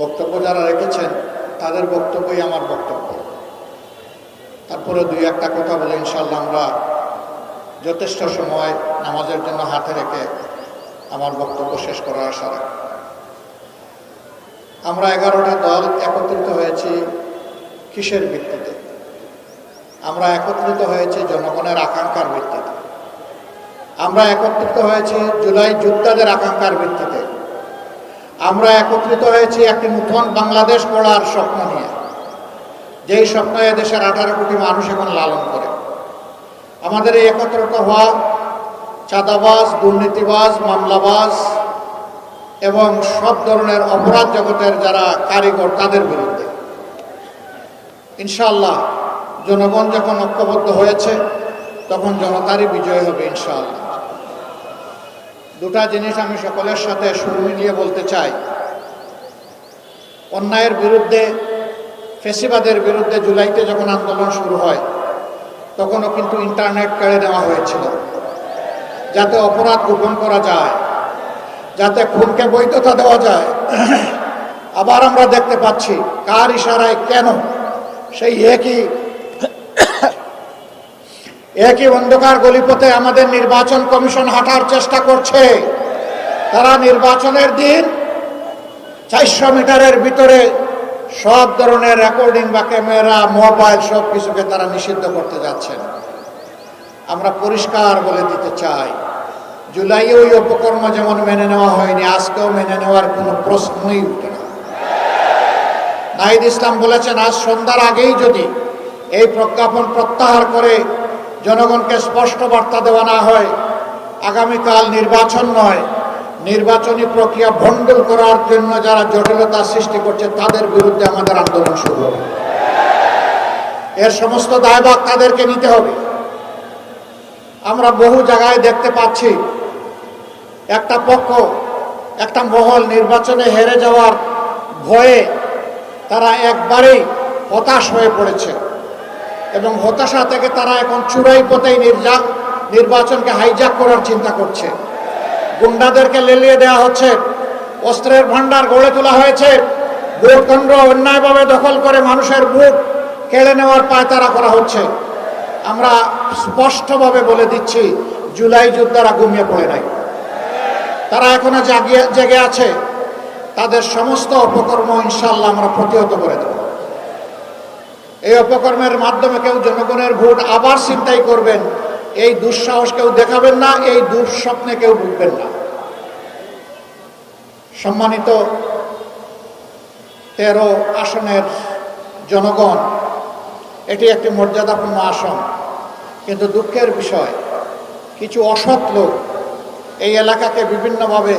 বক্তব্য যারা রেখেছেন, তাদের বক্তব্যই আমার বক্তব্য। তারপরে দুই একটা কথা বলে ইনশাল্লাহ আমরা যথেষ্ট সময় নামাজের জন্য হাতে রেখে আমার বক্তব্য শেষ করার আশা রাখি। আমরা এগারোটা দল একত্রিত হয়েছি কিসের ভিত্তিতে? আমরা একত্রিত হয়েছি জনগণের আকাঙ্ক্ষার ভিত্তিতে। আমরা একত্রিত হয়েছি জুলাই যোদ্ধাদের আকাঙ্ক্ষার ভিত্তিতে। আমরা একত্রিত হয়েছি একটি নূতন বাংলাদেশ গড়ার স্বপ্ন নিয়ে, যেই স্বপ্ন এ দেশের আঠারো কোটি মানুষ এখন লালন করে। আমাদের এই একত্রিত হওয়া চাঁদাবাজ, দুর্নীতিবাজ, মামলাবাজ এবং সব ধরনের অপরাধ জগতের যারা কারিগর, তাদের বিরুদ্ধে। ইনশাল্লাহ জনগণ যখন ঐক্যবদ্ধ হয়েছে, তখন জনতারই বিজয় হবে ইনশাআল্লাহ। দুটা জিনিস আমি সকলের সাথে সুর মিলিয়ে বলতে চাই। অন্যায়ের বিরুদ্ধে, ফেসিবাদের বিরুদ্ধে জুলাইতে যখন আন্দোলন শুরু হয়, তখনও কিন্তু ইন্টারনেট কেড়ে নেওয়া হয়েছিল। যাতে অপরাধ গোপন করা যায়, যাতে খুনকে বৈধতা দেওয়া যায়। আবার আমরা দেখতে পাচ্ছি, কার ইশারায় কেন সেই একই একই অন্ধকার গলিপথে আমাদের নির্বাচন কমিশন হাঁটার চেষ্টা করছে। তারা নির্বাচনের দিন চারশো মিটারের ভিতরে সব ধরনের রেকর্ডিং বা ক্যামেরা, মোবাইল সব কিছুকে তারা নিষিদ্ধ করতে যাচ্ছেন। আমরা পরিষ্কার বলে দিতে চাই, জুলাই ওই উপকর্ম যেমন মেনে নেওয়া হয়নি, আজকেও মেনে নেওয়ার কোনো প্রশ্নই উঠে না। নাহিদ ইসলাম বলেছেন, আজ সন্ধ্যার আগেই যদি এই প্রজ্ঞাপন প্রত্যাহার করে জনগণকে স্পষ্ট বার্তা দেওয়া না হয়, আগামীকাল নির্বাচন নয়। নির্বাচনী প্রক্রিয়া ভণ্ডল করার জন্য যারা জটিলতা সৃষ্টি করছে, তাদের বিরুদ্ধে আমাদের আন্দোলন শুরু হবে। এর সমস্ত দায়ভাগ তাদেরকে নিতে হবে। আমরা বহু জায়গায় দেখতে পাচ্ছি, একটা পক্ষ, একটা মহল নির্বাচনে হেরে যাওয়ার ভয়ে তারা একবারেই হতাশ হয়ে পড়েছে। এবং হতাশা থেকে তারা এখন চূড়াই পথেই নির্যা নির্বাচনকে হাইজাক করার চিন্তা করছে। গুন্ডাদেরকে লেলিয়ে দেওয়া হচ্ছে। অস্ত্রের ভান্ডার গড়ে তোলা হয়েছে। ভোট কেন্দ্র অন্যায়ভাবে দখল করে মানুষের ভোট কেড়ে নেওয়ার পায়তারা করা হচ্ছে। আমরা স্পষ্টভাবে বলে দিচ্ছি, জুলাই যোদ্ধারা ঘুমিয়ে পড়ে নাই। তারা এখনও জাগিয়ে জেগে আছে। তাদের সমস্ত অপকর্ম ইনশাল্লাহ আমরা প্রতিহত করে দেব। এই অপকর্মের মাধ্যমে কেউ জনগণের ভোট আবার চিন্তাই করবেন, এই দুঃসাহস কেউ দেখাবেন না, এই দুঃস্বপ্নে কেউ ভুগবেন না। সম্মানিত তেরো আসনের জনগণ, এটি একটি মর্যাদাপূর্ণ আসন, কিন্তু দুঃখের বিষয়, কিছু অসৎ লোক এই এলাকাকে বিভিন্নভাবে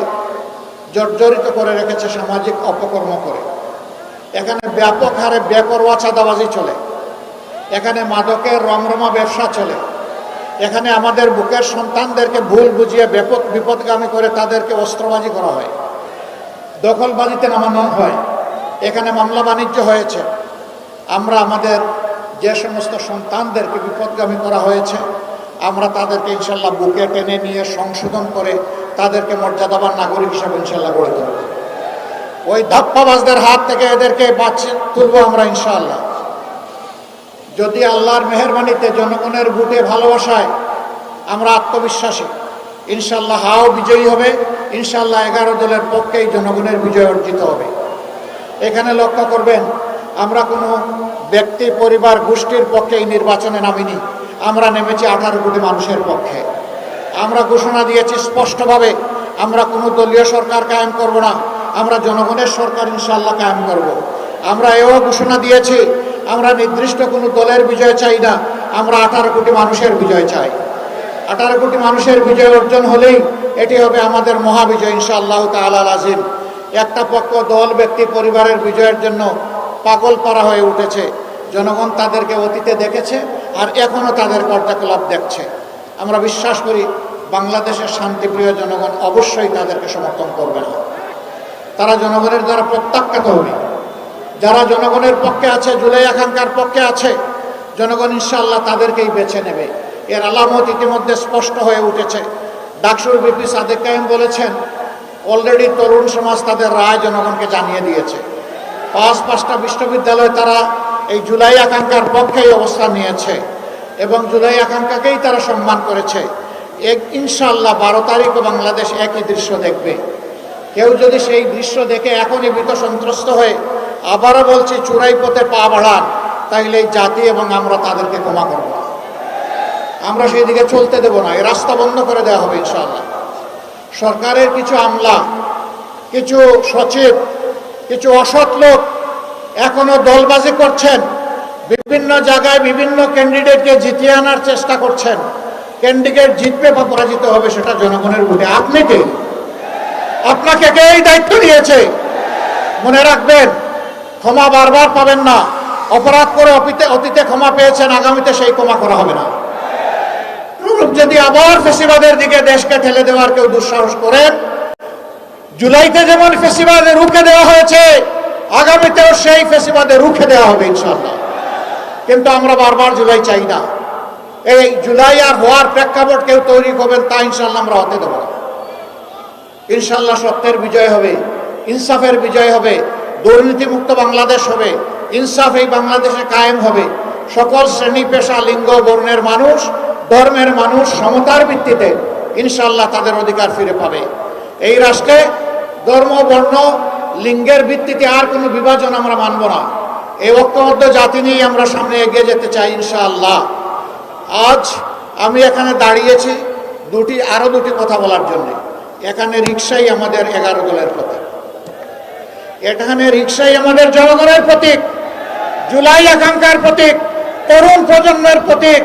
জর্জরিত করে রেখেছে সামাজিক অপকর্ম করে। এখানে ব্যাপক হারে বেপরোয়া চাঁদাবাজি চলে। এখানে মাদকের রমরমা ব্যবসা চলে। এখানে আমাদের বুকের সন্তানদেরকে ভুল বুঝিয়ে ব্যাপক বিপদগামী করে তাদেরকে অস্ত্রবাজি করা হয়। দখলবাজিতে নামানো হয়। এখানে মামলা বাণিজ্য হয়েছে। আমরা আমাদের যে সমস্ত সন্তানদেরকে বিপদগামী করা হয়েছে, আমরা তাদেরকে ইনশাল্লাহ বুকে টেনে নিয়ে সংশোধন করে তাদেরকে মর্যাদাবান নাগরিক হিসাবে ইনশাল্লাহ গড়ে তুলব। ওই ধাপ্পাবাজদের হাত থেকে এদেরকে বাঁচিয়ে তুলবো আমরা ইনশাল্লাহ যদি আল্লাহর মেহরবানিতে জনগণের বুটে ভালোবাসায় আমরা আত্মবিশ্বাসী ইনশাল্লাহ হাও বিজয়ী হবে ইনশাল্লাহ এগারো দলের পক্ষেই জনগণের বিজয় অর্জিত হবে। এখানে লক্ষ্য করবেন, আমরা কোনো ব্যক্তি, পরিবার, গোষ্ঠীর পক্ষে এই নির্বাচনে নামিনি, আমরা নেমেছি আঠারো কোটি মানুষের পক্ষে। আমরা ঘোষণা দিয়েছি স্পষ্টভাবে, আমরা কোনো দলীয় সরকার কায়েম করব না। আমরা জনগণের সরকার ইনশাল্লাহ কায়েম করব। আমরা এও ঘোষণা দিয়েছি, আমরা নির্দিষ্ট কোনো দলের বিজয় চাই না, আমরা আঠারো কোটি মানুষের বিজয় চাই। আঠারো কোটি মানুষের বিজয় অর্জন হলেই এটি হবে আমাদের মহাবিজয় ইনশাআল্লাহ তালাল আজিম। একটা পক্ষ দল, ব্যক্তি, পরিবারের বিজয়ের জন্য পাগল পারা হয়ে উঠেছে। জনগণ তাদেরকে অতীতে দেখেছে আর এখনও তাদের কার্যকলাপ দেখছে। আমরা বিশ্বাস করি, বাংলাদেশের শান্তিপ্রিয় জনগণ অবশ্যই তাদেরকে সমর্থন করবে না। তারা জনগণের দ্বারা প্রত্যাখ্যাত হবে। যারা জনগণের পক্ষে আছে জুলাই আকাঙ্ক্ষার পক্ষে আছে, জনগণ ইনশাল্লাহ তাদেরকেই বেছে নেবে। এর আলামত ইতিমধ্যে স্পষ্ট হয়ে উঠেছে। ডাকসুর বিপি সাদেক কায়েম বলেছেন, অলরেডি তরুণ সমাজ তাদের রায় জনগণকে জানিয়ে দিয়েছে। পাঁচ পাঁচটা বিশ্ববিদ্যালয় তারা এই জুলাই আকাঙ্ক্ষার পক্ষেই অবস্থান নিয়েছে এবং জুলাই আকাঙ্ক্ষাকেই তারা সম্মান করেছে। এক ইনশাল্লাহ বারো তারিখও বাংলাদেশ একই দৃশ্য দেখবে। কেউ যদি সেই দৃশ্য দেখে এখনই ভীত সন্ত্রস্ত হয়ে আবারও বলছি চূড়াই পথে পা বাড়ান তাইলে এই জাতি এবং আমরা তাদেরকে ক্ষমা করব। আমরা সেই দিকে চলতে দেব না, এই রাস্তা বন্ধ করে দেওয়া হবে ইনশাআল্লাহ। সরকারের কিছু আমলা, কিছু সচিব, কিছু অসৎ লোক এখনও দলবাজি করছেন, বিভিন্ন জায়গায় বিভিন্ন ক্যান্ডিডেটকে জিতিয়ে আনার চেষ্টা করছেন। ক্যান্ডিডেট জিতবে বা পরাজিত হবে সেটা জনগণের ভোটে আপনি কে? আপনাকে কে এই দায়িত্ব দিয়েছে? মনে রাখবেন, ক্ষমা বারবার পাবেন না। অপরাধ করে অতীতে অতীতে ক্ষমা পেয়েছেন, আগামীতে সেই ক্ষমা করা হবে না। যদি আবার ফেসিবাদের দিকে দেশকে ঠেলে দেওয়ার কেউ দুঃসাহস করেন জুলাইতে যেমন ফেসিবাদে রুখে দেওয়া হয়েছে, আগামীতেও সেই ফেসিবাদে রুখে দেওয়া হবে ইনশাল্লাহ কিন্তু আমরা বারবার জুলাই চাই না। এই জুলাই আর হওয়ার প্রেক্ষাপট কেউ তৈরি করবেন তা ইনশাল্লাহ আমরা হতে দেবো ইনশাল্লাহ সত্যের বিজয় হবে, ইনসাফের বিজয় হবে, দুর্নীতিমুক্ত বাংলাদেশ হবে, ইনসাফ এই বাংলাদেশে কায়েম হবে। সকল শ্রেণি, পেশা, লিঙ্গ, বর্ণের মানুষ, ধর্মের মানুষ সমতার ভিত্তিতে ইনশাল্লাহ তাদের অধিকার ফিরে পাবে। এই রাষ্ট্রে ধর্ম, বর্ণ, লিঙ্গের ভিত্তিতে আর কোনো বিভাজন আমরা মানব না। এই ঐক্যবদ্ধ জাতি নিয়েই আমরা সামনে এগিয়ে যেতে চাই ইনশাআল্লাহ। আজ আমি এখানে দাঁড়িয়েছি দুটি, আরও দুটি কথা বলার জন্য। এখানে রিক্সাই আমাদের এগারো দলের প্রতীক। এখানে রিক্সাই আমাদের জনগণের প্রতীক, জুলাই আকাঙ্ক্ষার প্রতীক, তরুণ প্রজন্মের প্রতীক,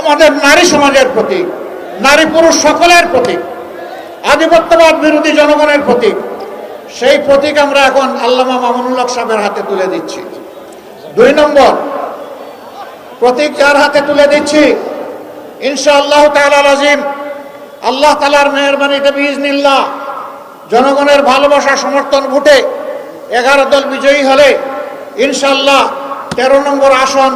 আমাদের নারী সমাজের প্রতীক, নারী পুরুষ সকলের প্রতীক, আধিপত্যবাদ বিরোধী জনগণের প্রতীক। সেই প্রতীক আমরা এখন আল্লামা মামুনুল হক সাহেবের হাতে তুলে দিচ্ছি। দুই নম্বর, প্রতীক যার হাতে তুলে দিচ্ছি, ইনশাআল্লাহ আজিম আল্লাহ তালার মেহরবানিতে বিজনিল্লাহ জনগণের ভালোবাসা সমর্থন ভোটে এগারো দল বিজয়ী হলে ইনশাল্লাহ তেরো নম্বর আসন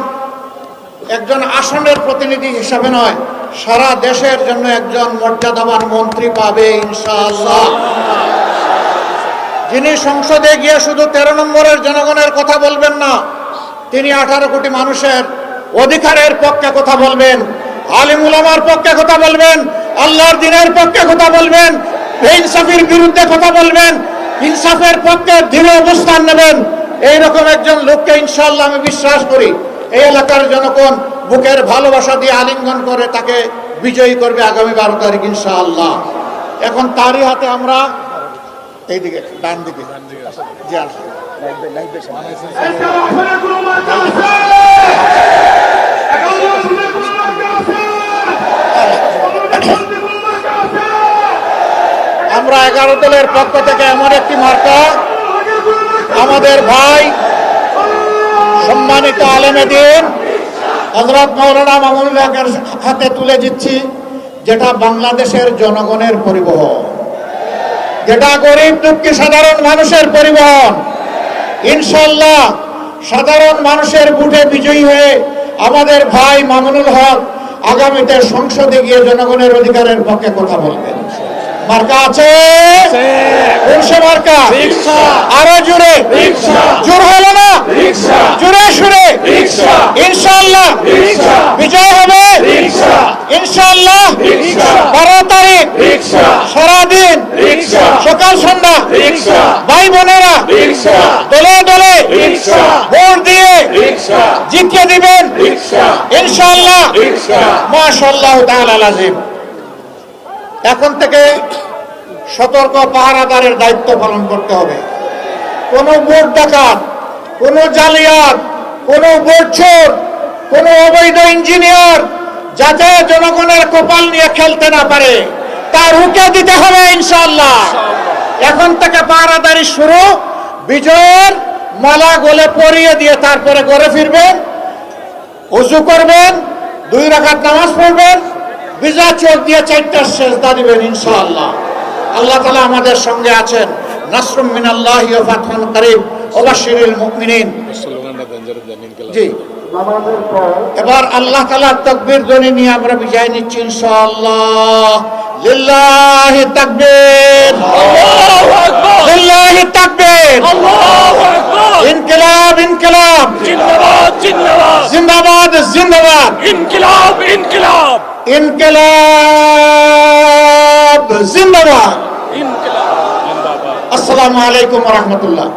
একজন আসনের প্রতিনিধি হিসাবে নয়, সারা দেশের জন্য একজন মর্যাদাবান মন্ত্রী পাবে ইনশাআল্লাহ। যিনি সংসদে গিয়ে শুধু তেরো নম্বরের জনগণের কথা বলবেন না, তিনি আঠারো কোটি মানুষের অধিকারের পক্ষে কথা বলবেন আলিমুল আমার পক্ষে কথা বলবেন আল্লাহর দিনের পক্ষে কথা বলবেন ইনসাফের বিরুদ্ধে কথা বলবেন, ইনসাফের পক্ষে দৃঢ় অবস্থান নেবেন। এইরকম একজন লোককে ইনশাল্লাহ আমি বিশ্বাস করি। এই এলাকার জনগণ বুকের ভালোবাসা দিয়ে আলিঙ্গন করে তাকে বিজয়ী করবে আগামী বারো তারিখ ইনশাআল্লাহ। এখন তারই হাতে আমরা এইদিকে ডান দিকে জি, আসুন। একটা আসনে কোনো মার্কা আছে একান্ন আসনে কোনো মার্কা আছে কোনো কোনো মার্কা আছে আমরা এগারো দলের পক্ষ থেকে এমন একটি মার্কা আমাদের ভাই সম্মানিত আলেমে দিন হজরত মৌলানা মামুনুল হকের হাতে তুলে দিচ্ছি, যেটা বাংলাদেশের জনগণের পরিবহন। যেটা গরিব, দুঃখী, সাধারণ মানুষের পরিবহন। ইনশাল্লাহ সাধারণ মানুষের বুটে বিজয়ী হয়ে আমাদের ভাই মামুনুল হক আগামীতে সংসদে গিয়ে জনগণের অধিকারের পক্ষে কথা বলবেন। মার্কা আছে? কোন মার্কা? আরও জোরে। জোর হলো না? জোরে সুরে। ইনশাল্লাহ বিজয় হবে? ইনশাল্লাহ বারো তারিখ। সারাদিন। সকাল সন্ধ্যা। ভাই বোনেরা দলে দলে। ভোট দিয়ে জিতিয়ে দিবেন। ইনশাল্লাহ মাশাল্লাহ তাআলা আজিম এখন থেকে সতর্ক পাহারাদারের দায়িত্ব পালন করতে হবে। কোনো ভোট ডাকাত, কোনো জালিয়াত, কোনো ভোট চোর কোনো অবৈধ ইঞ্জিনিয়ার যাতে জনগণের কপাল নিয়ে খেলতে না পারে, তার রুকে দিতে হবে ইনশাল্লাহ এখন থেকে পাহারাদারি শুরু, বিজয়ের মালা গলে পরিয়ে দিয়ে তারপরে ঘরে ফিরবেন, উজু করবেন, দুই রাকাত নামাজ পড়বেন বিজয় চোখ দিয়ে চারটা সেজদা দিবেন ইনশাআল্লাহ। আল্লাহ তালা আমাদের সঙ্গে আছেন। নাসরুম মিনাল্লাহ ফাতহুন করিম। ওবাশিরুল মুমিনিন। জি। এবার আল্লাহ তালা তকবির ধ্বনি নিয়ে আমরা বিজয় নিচ্ছি ইনশাআল্লাহ। লিল্লাহি তাকবীর। জিন্দাবাদ জিন্দাবাদ। জিন্দাবাদ জিন্দাবাদ। انقلاب انقلاب. زندہ باد انقلاب. زندہ باد السلام علیکم ورحمۃ اللہ